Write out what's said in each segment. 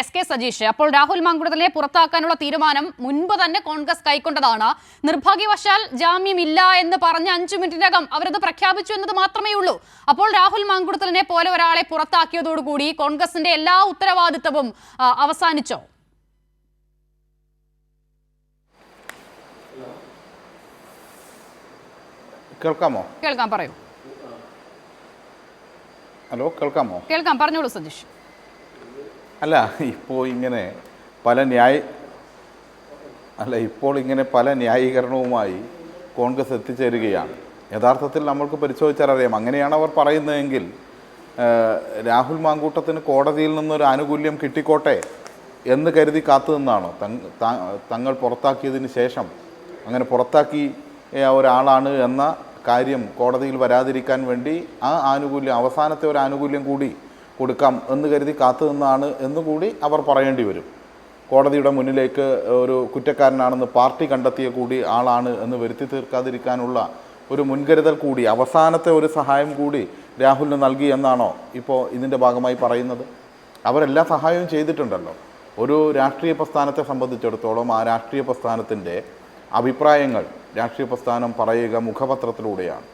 S K Sajeesh അപ്പോൾ രാഹുൽ മാങ്കുടത്തിനെ പുറത്താക്കാനുള്ള തീരുമാനം മുൻപ് തന്നെ കോൺഗ്രസ് കൈക്കൊണ്ടതാണ്. നിർഭാഗ്യവശാൽ ജാമ്യമില്ല എന്ന് പറഞ്ഞ അഞ്ചു മിനിറ്റിനകം അവരത് പ്രഖ്യാപിച്ചു എന്നത് മാത്രമേ ഉള്ളൂ. അപ്പോൾ രാഹുൽ മാങ്കുടത്തിനെ പോലെ ഒരാളെ പുറത്താക്കിയതോടുകൂടി കോൺഗ്രസിന്റെ എല്ലാ ഉത്തരവാദിത്തവും അവസാനിച്ചോ? കേൾക്കാമോ? കേൾക്കാം പറയൂ. ഹലോ കേൾക്കാമോ? കേൾക്കാം പറഞ്ഞോളൂ സജീഷ്. അല്ല ഇപ്പോൾ ഇങ്ങനെ പല ന്യായ അല്ല ഇപ്പോൾ ഇങ്ങനെ പല ന്യായീകരണവുമായി കോൺഗ്രസ് എത്തിച്ചേരുകയാണ്. യഥാർത്ഥത്തിൽ നമ്മൾക്ക് പരിശോധിച്ചാൽ അറിയാം. അങ്ങനെയാണ് അവർ പറയുന്നതെങ്കിൽ രാഹുൽ മാങ്കൂട്ടത്തിന് കോടതിയിൽ നിന്നൊരു ആനുകൂല്യം കിട്ടിക്കോട്ടെ എന്ന് കരുതി കാത്തു നിന്നാണോ തങ്- തങ്ങൾ പുറത്താക്കിയതിന് ശേഷം അങ്ങനെ പുറത്താക്കി ഒരാളാണ് എന്ന കാര്യം കോടതിയിൽ വരാതിരിക്കാൻ വേണ്ടി ആ ആനുകൂല്യം അവസാനത്തെ ഒരു ആനുകൂല്യം കൂടി കൊടുക്കാം എന്ന് കരുതി കാത്തു നിന്നാണ് എന്നുകൂടി അവർ പറയേണ്ടി വരും. കോടതിയുടെ മുന്നിലേക്ക് ഒരു കുറ്റക്കാരനാണെന്ന് പാർട്ടി കണ്ടെത്തിയ കൂടി ആളാണ് എന്ന് വരുത്തി തീർക്കാതിരിക്കാനുള്ള ഒരു മുൻകരുതൽ കൂടി അവസാനത്തെ ഒരു സഹായം കൂടി രാഹുലിന് നൽകി എന്നാണോ ഇപ്പോൾ ഇതിന്റെ ഭാഗമായി പറയുന്നത്? അവരെല്ലാ സഹായവും ചെയ്തിട്ടുണ്ടല്ലോ. ഒരു രാഷ്ട്രീയ പ്രസ്ഥാനത്തെ സംബന്ധിച്ചിടത്തോളം ആ രാഷ്ട്രീയ പ്രസ്ഥാനത്തിന്റെ അഭിപ്രായങ്ങൾ രാഷ്ട്രീയ പ്രസ്ഥാനം പറയുക മുഖപത്രത്തിലൂടെയാണ്.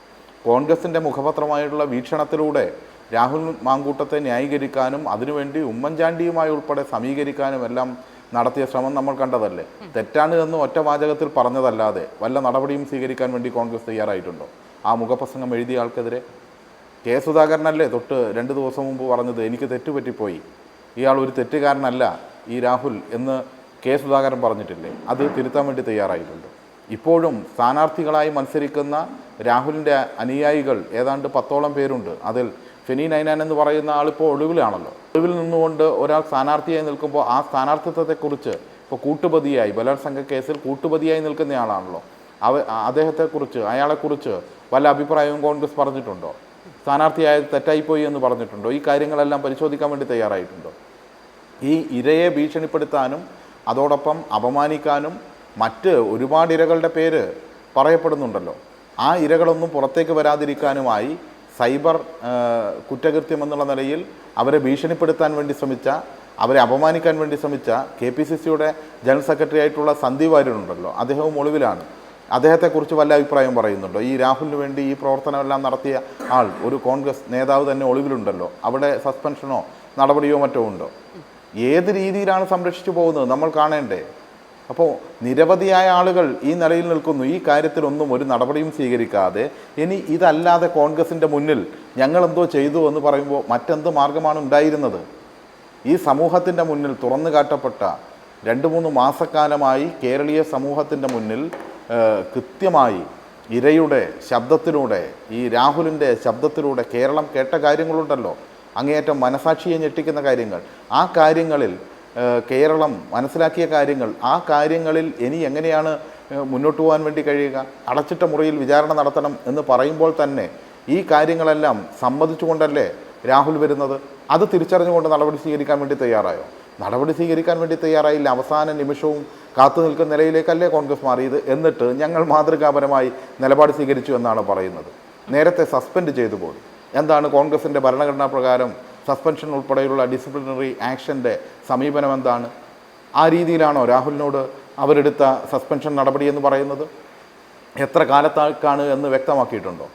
കോൺഗ്രസിന്റെ മുഖപത്രമായിട്ടുള്ള വീക്ഷണത്തിലൂടെ രാഹുൽ മാങ്കൂട്ടത്തെ ന്യായീകരിക്കാനും അതിനുവേണ്ടി ഉമ്മൻചാണ്ടിയുമായി ഉൾപ്പെടെ സമീകരിക്കാനും എല്ലാം നടത്തിയ ശ്രമം നമ്മൾ കണ്ടതല്ലേ? തെറ്റാണ് എന്ന് ഒറ്റ വാചകത്തിൽ പറഞ്ഞതല്ലാതെ വല്ല നടപടിയും സ്വീകരിക്കാൻ വേണ്ടി കോൺഗ്രസ് തയ്യാറായിട്ടുണ്ടോ? ആ മുഖപ്രസംഗം എഴുതിയ ആൾക്കെതിരെ? കെ സുധാകരനല്ലേ തൊട്ട് രണ്ട് ദിവസം മുമ്പ് പറഞ്ഞത് എനിക്ക് തെറ്റുപറ്റിപ്പോയി. ഇയാൾ ഒരു തെറ്റുകാരനല്ല ഈ രാഹുൽ എന്ന് കെ സുധാകരൻ പറഞ്ഞിട്ടില്ലേ? അത് തിരുത്താൻ വേണ്ടി തയ്യാറായിട്ടുണ്ട്. ഇപ്പോഴും സ്ഥാനാർത്ഥികളായി മത്സരിക്കുന്ന രാഹുലിന്റെ അനുയായികൾ ഏതാണ്ട് പത്തോളം പേരുണ്ട്. അതിൽ ഫെനി നൈനാൻ എന്ന് പറയുന്ന ആളിപ്പോൾ ഒളിവിലാണല്ലോ ഒളിവിൽ നിന്നുകൊണ്ട് ഒരാൾ സ്ഥാനാർത്ഥിയായി നിൽക്കുമ്പോൾ ആ സ്ഥാനാർത്ഥിത്വത്തെക്കുറിച്ച് ഇപ്പോൾ കൂട്ടുപതിയായി ബലാത്സംഗ കേസിൽ കൂട്ടുപതിയായി നിൽക്കുന്നയാളാണല്ലോ അവ അദ്ദേഹത്തെക്കുറിച്ച് അയാളെക്കുറിച്ച് വല്ല അഭിപ്രായവും കോൺഗ്രസ് പറഞ്ഞിട്ടുണ്ടോ? സ്ഥാനാർത്ഥിയായത് തെറ്റായിപ്പോയി എന്ന് പറഞ്ഞിട്ടുണ്ടോ? ഈ കാര്യങ്ങളെല്ലാം പരിശോധിക്കാൻ വേണ്ടി തയ്യാറായിട്ടുണ്ടോ? ഈ ഇരയെ ഭീഷണിപ്പെടുത്താനും അതോടൊപ്പം അപമാനിക്കാനും മറ്റ് ഒരുപാട് ഇരകളുടെ പേര് പറയപ്പെടുന്നുണ്ടല്ലോ. ആ ഇരകളൊന്നും പുറത്തേക്ക് വരാതിരിക്കാനുമായി സൈബർ കുറ്റകൃത്യം എന്നുള്ള നിലയിൽ അവരെ ഭീഷണിപ്പെടുത്താൻ വേണ്ടി ശ്രമിച്ച അവരെ അപമാനിക്കാൻ വേണ്ടി ശ്രമിച്ച കെ പി സി സിയുടെ ജനറൽ സെക്രട്ടറി ആയിട്ടുള്ള സന്ദീപ് വാര്യരുണ്ടല്ലോ അദ്ദേഹവും ഒളിവിലാണ്. അദ്ദേഹത്തെക്കുറിച്ച് വല്ല അഭിപ്രായം പറയുന്നുണ്ടോ? ഈ രാഹുലിന് വേണ്ടി ഈ പ്രവർത്തനമെല്ലാം നടത്തിയ ആൾ ഒരു കോൺഗ്രസ് നേതാവ് തന്നെ ഒളിവിലുണ്ടല്ലോ. അവിടെ സസ്പെൻഷനോ നടപടിയോ മറ്റോ ഉണ്ടോ? ഏത് രീതിയിലാണ് സംരക്ഷിച്ചു പോകുന്നത്? നമ്മൾ കാണേണ്ടേ. അപ്പോൾ നിരവധിയായ ആളുകൾ ഈ നിലയിൽ നിൽക്കുന്നു. ഈ കാര്യത്തിലൊന്നും ഒരു നടപടിയും സ്വീകരിക്കാതെ ഇനി ഇതല്ലാതെ കോൺഗ്രസിന്റെ മുന്നിൽ ഞങ്ങൾ എന്തോ ചെയ്തു എന്ന് പറയുമ്പോൾ മറ്റെന്ത് മാർഗമാണ് ഉണ്ടായിരുന്നത്? ഈ സമൂഹത്തിന്റെ മുന്നിൽ തുറന്നു കാട്ടപ്പെട്ട രണ്ട് മൂന്ന് മാസക്കാലമായി കേരളീയ സമൂഹത്തിന്റെ മുന്നിൽ കൃത്യമായി ഇരയുടെ ശബ്ദത്തിലൂടെ ഈ രാഹുലിന്റെ ശബ്ദത്തിലൂടെ കേരളം കേട്ട കാര്യങ്ങളുണ്ടല്ലോ. അങ്ങേയറ്റം മനസാക്ഷിയെ ഞെട്ടിക്കുന്ന കാര്യങ്ങൾ. ആ കാര്യങ്ങളിൽ കേരളം മനസ്സിലാക്കിയ കാര്യങ്ങൾ ആ കാര്യങ്ങളിൽ ഇനി എങ്ങനെയാണ് മുന്നോട്ട് പോകാൻ വേണ്ടി കഴിയുക അടച്ചിട്ട മുറിയിൽ വിചാരണ നടത്തണം എന്ന് പറയുമ്പോൾ തന്നെ ഈ കാര്യങ്ങളെല്ലാം സമ്മതിച്ചുകൊണ്ടല്ലേ രാഹുൽ വരുന്നത്? അത് തിരിച്ചറിഞ്ഞുകൊണ്ട് നടപടി സ്വീകരിക്കാൻ വേണ്ടി തയ്യാറായോ? നടപടി സ്വീകരിക്കാൻ വേണ്ടി തയ്യാറായില്ല. അവസാന നിമിഷവും കാത്തു നിൽക്കുന്ന നിലയിലേക്കല്ലേ കോൺഗ്രസ് മാറിയത് എന്നിട്ട് ഞങ്ങൾ മാതൃകാപരമായി നിലപാട് സ്വീകരിച്ചു എന്നാണ് പറയുന്നത്. നേരത്തെ സസ്പെൻഡ് ചെയ്തു പോയി എന്താണ് കോൺഗ്രസിന്റെ ഭരണഘടനാ പ്രകാരം സസ്പെൻഷൻ ഉൾപ്പെടെയുള്ള ഡിസിപ്ലിനറി ആക്ഷന്റെ സമീപനം എന്താണ്? ആ രീതിയിലാണോ രാഹുലിനോട് അവരെടുത്ത സസ്പെൻഷൻ നടപടി എന്ന് പറയുന്നത്? എത്ര കാലത്തേക്കാണ് എന്ന് വ്യക്തമാക്കിയിട്ടുണ്ടോ?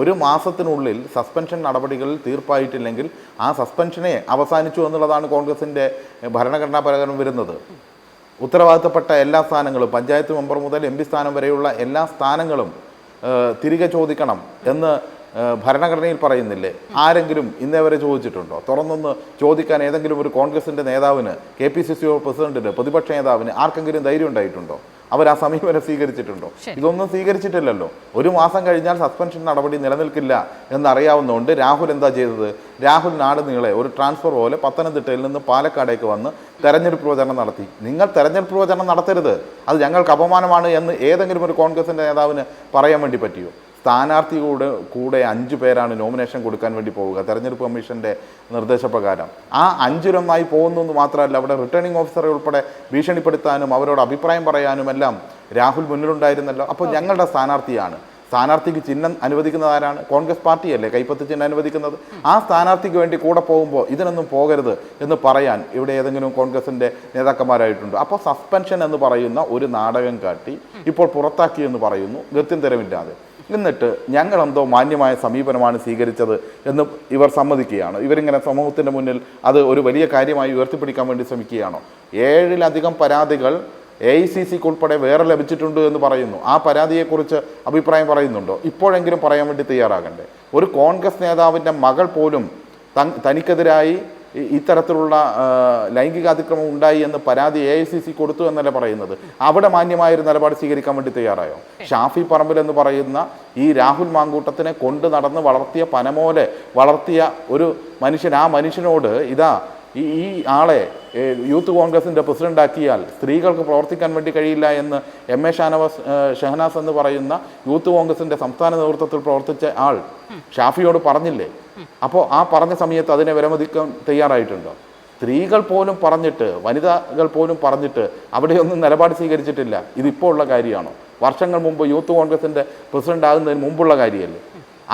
ഒരു മാസത്തിനുള്ളിൽ സസ്പെൻഷൻ നടപടികൾ തീർപ്പായിട്ടില്ലെങ്കിൽ ആ സസ്പെൻഷനെ അവസാനിച്ചു എന്നുള്ളതാണ് കോൺഗ്രസിന്റെ ഭരണഘടനാ പ്രകാരം വരുന്നത്. ഉത്തരവാദിത്തപ്പെട്ട എല്ലാ സ്ഥാനങ്ങളും പഞ്ചായത്ത് മെമ്പർ മുതൽ എം പി സ്ഥാനം വരെയുള്ള എല്ലാ സ്ഥാനങ്ങളും തിരികെ ചോദിക്കണം എന്ന് ഭരണഘടനയിൽ പറയുന്നില്ലേ? ആരെങ്കിലും ഇന്നേ വരെ ചോദിച്ചിട്ടുണ്ടോ? തുറന്നൊന്ന് ചോദിക്കാൻ ഏതെങ്കിലും ഒരു കോൺഗ്രസിന്റെ നേതാവിന് കെ പി സി സി പ്രസിഡന്റിന് പ്രതിപക്ഷ നേതാവിന് ആർക്കെങ്കിലും ധൈര്യം ഉണ്ടായിട്ടുണ്ടോ? അവർ ആ സമീപനം സ്വീകരിച്ചിട്ടുണ്ടോ? ഇതൊന്നും സ്വീകരിച്ചിട്ടില്ലല്ലോ. ഒരു മാസം കഴിഞ്ഞാൽ സസ്പെൻഷൻ നടപടി നിലനിൽക്കില്ല എന്നറിയാവുന്നതുകൊണ്ട് രാഹുൽ എന്താ ചെയ്തത്? രാഹുൽ നാട് നീളെ ഒരു ട്രാൻസ്ഫർ പോലെ പത്തനംതിട്ടയിൽ നിന്ന് പാലക്കാടേക്ക് വന്ന് തെരഞ്ഞെടുപ്പ് പ്രചരണം നടത്തി. നിങ്ങൾ തെരഞ്ഞെടുപ്പ് പ്രചരണം നടത്തരുത്. അത് ഞങ്ങൾക്ക് അപമാനമാണ് എന്ന് ഏതെങ്കിലും ഒരു കോൺഗ്രസിന്റെ നേതാവിന് പറയാൻ വേണ്ടി പറ്റിയോ? സ്ഥാനാർത്ഥി കൂടെ അഞ്ചു പേരാണ് നോമിനേഷൻ കൊടുക്കാൻ വേണ്ടി പോവുക. തെരഞ്ഞെടുപ്പ് കമ്മീഷന്റെ നിർദ്ദേശപ്രകാരം. ആ അഞ്ചുരമായി പോകുന്നു എന്ന് മാത്രമല്ല അവിടെ റിട്ടേണിംഗ് ഓഫീസറെ ഉൾപ്പെടെ ഭീഷണിപ്പെടുത്താനും അവരോട് അഭിപ്രായം പറയാനും എല്ലാം രാഹുൽ മുന്നിലുണ്ടായിരുന്നല്ലോ. അപ്പോൾ ഞങ്ങളുടെ സ്ഥാനാർത്ഥിയാണ്. സ്ഥാനാർത്ഥിക്ക് ചിഹ്നം അനുവദിക്കുന്നത് ആരാണ്? കോൺഗ്രസ് പാർട്ടിയല്ലേ കൈപ്പത്തി ചിഹ്നം അനുവദിക്കുന്നത്? ആ സ്ഥാനാർത്ഥിക്ക് വേണ്ടി കൂടെ പോകുമ്പോൾ ഇതിനൊന്നും പോകരുത് എന്ന് പറയാൻ ഇവിടെ ഏതെങ്കിലും കോൺഗ്രസിന്റെ നേതാക്കന്മാരായിട്ടുണ്ട്. അപ്പോൾ സസ്പെൻഷൻ എന്ന് പറയുന്ന ഒരു നാടകം കാട്ടി ഇപ്പോൾ പുറത്താക്കി എന്ന് പറയുന്നു. ഗത്യന്തരമില്ലാതെ എന്നിട്ട് ഞങ്ങളെന്തോ മാന്യമായ സമീപനമാണ് സ്വീകരിച്ചത് എന്ന് ഇവർ സമ്മതിക്കുകയാണ്. ഇവരിങ്ങനെ സമൂഹത്തിന്റെ മുന്നിൽ അത് ഒരു വലിയ കാര്യമായി ഉയർത്തിപ്പിടിക്കാൻ വേണ്ടി ശ്രമിക്കുകയാണോ? ഏഴിലധികം പരാതികൾ എ ഐ സി സിക്ക് ഉൾപ്പെടെ വേറെ ലഭിച്ചിട്ടുണ്ട് എന്ന് പറയുന്നു. ആ പരാതിയെക്കുറിച്ച് അഭിപ്രായം പറയുന്നുണ്ടോ? ഇപ്പോഴെങ്കിലും പറയാൻ വേണ്ടി തയ്യാറാകണ്ടേ? ഒരു കോൺഗ്രസ് നേതാവിന്റെ മകൾ പോലും തനിക്കെതിരായി ഇത്തരത്തിലുള്ള ലൈംഗിക അതിക്രമം ഉണ്ടായി എന്ന് പരാതി എ ഐ സി സി കൊടുത്തു എന്നല്ല പറയുന്നത്? അവിടെ മാന്യമായൊരു നിലപാട് സ്വീകരിക്കാൻ വേണ്ടി തയ്യാറായോ? ഷാഫി പറമ്പിൽ എന്ന് പറയുന്ന ഈ രാഹുൽ മാങ്കൂട്ടത്തിനെ കൊണ്ട് നടന്ന് വളർത്തിയ പനമോലെ വളർത്തിയ ഒരു മനുഷ്യൻ ആ മനുഷ്യനോട് ഇതാ ഈ ഈ ആളെ യൂത്ത് കോൺഗ്രസിന്റെ പ്രസിഡന്റാക്കിയാൽ സ്ത്രീകൾക്ക് പ്രവർത്തിക്കാൻ വേണ്ടി കഴിയില്ല എന്ന് എം എ ഷാനവാസ് ഷഹനാസ് എന്ന് പറയുന്ന യൂത്ത് കോൺഗ്രസിന്റെ സംസ്ഥാന നേതൃത്വത്തിൽ പ്രവർത്തിച്ച ആൾ ഷാഫിയോട് പറഞ്ഞില്ലേ? അപ്പോൾ ആ പറഞ്ഞ സമയത്ത് അതിനെ വിലമതിക്കാൻ തയ്യാറായിട്ടുണ്ടോ? സ്ത്രീകൾ പോലും പറഞ്ഞിട്ട് വനിതകൾ പോലും പറഞ്ഞിട്ട് അവിടെയൊന്നും നിലപാട് സ്വീകരിച്ചിട്ടില്ല. ഇതിപ്പോൾ ഉള്ള കാര്യമാണോ? വർഷങ്ങൾ മുമ്പ് യൂത്ത് കോൺഗ്രസിന്റെ പ്രസിഡന്റ് ആകുന്നതിന് മുമ്പുള്ള കാര്യമല്ലേ?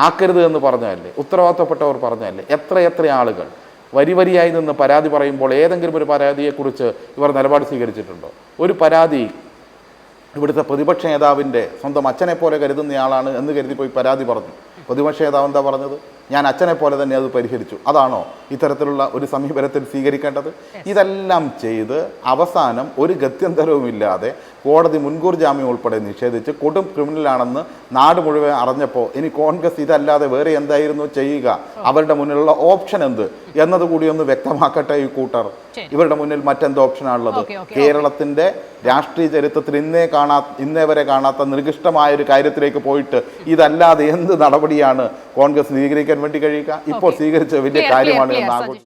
ആക്കരുത് എന്ന് പറഞ്ഞതല്ലേ? ഉത്തരവാദിത്തപ്പെട്ടവർ പറഞ്ഞതല്ലേ? എത്ര എത്ര ആളുകൾ? വരി വരിയായി നിന്ന് പരാതി പറയുമ്പോൾ ഏതെങ്കിലും ഒരു പരാതിയെക്കുറിച്ച് ഇവർ നിലപാട് സ്വീകരിച്ചിട്ടുണ്ടോ? ഒരു പരാതി ഇവിടുത്തെ പ്രതിപക്ഷ നേതാവിന്റെ സ്വന്തം അച്ഛനെ പോലെ കരുതുന്നയാളാണ് എന്ന് കരുതി പോയി പരാതി പറഞ്ഞു. പ്രതിപക്ഷ നേതാവ് എന്താ പറഞ്ഞത്? ഞാൻ അച്ഛനെ പോലെ തന്നെ അത് പരിഹരിച്ചു. അതാണോ ഇത്തരത്തിലുള്ള ഒരു സമീപനത്തിൽ സ്വീകരിക്കേണ്ടത്? ഇതെല്ലാം ചെയ്ത് അവസാനം ഒരു ഗത്യന്തരവുമില്ലാതെ കോടതി മുൻകൂർ ജാമ്യം ഉൾപ്പെടെ നിഷേധിച്ച് കൊടും ക്രിമിനലാണെന്ന് നാട് മുഴുവൻ അറിഞ്ഞപ്പോൾ ഇനി കോൺഗ്രസ് ഇതല്ലാതെ വേറെ എന്തായിരുന്നു ചെയ്യുക? അവരുടെ മുന്നിലുള്ള ഓപ്ഷൻ എന്ത്? എന്നത് കൂടി ഒന്ന് വ്യക്തമാക്കട്ടെ ഈ കൂട്ടർ. ഇവരുടെ മുന്നിൽ മറ്റെന്ത് ഓപ്ഷനാണുള്ളത് കേരളത്തിന്റെ രാഷ്ട്രീയ ചരിത്രത്തിൽ ഇന്നേ കാണാ ഇന്നേ വരെ കാണാത്ത നിർഗിഷ്ടമായ ഒരു കാര്യത്തിലേക്ക് പോയിട്ട് ഇതല്ലാതെ എന്ത് നടപടിയാണ് കോൺഗ്രസ് സ്വീകരിക്കാൻ വേണ്ടി കഴിയുക? ഇപ്പോൾ. സ്വീകരിച്ച വലിയ കാര്യമാണ് എന്ന്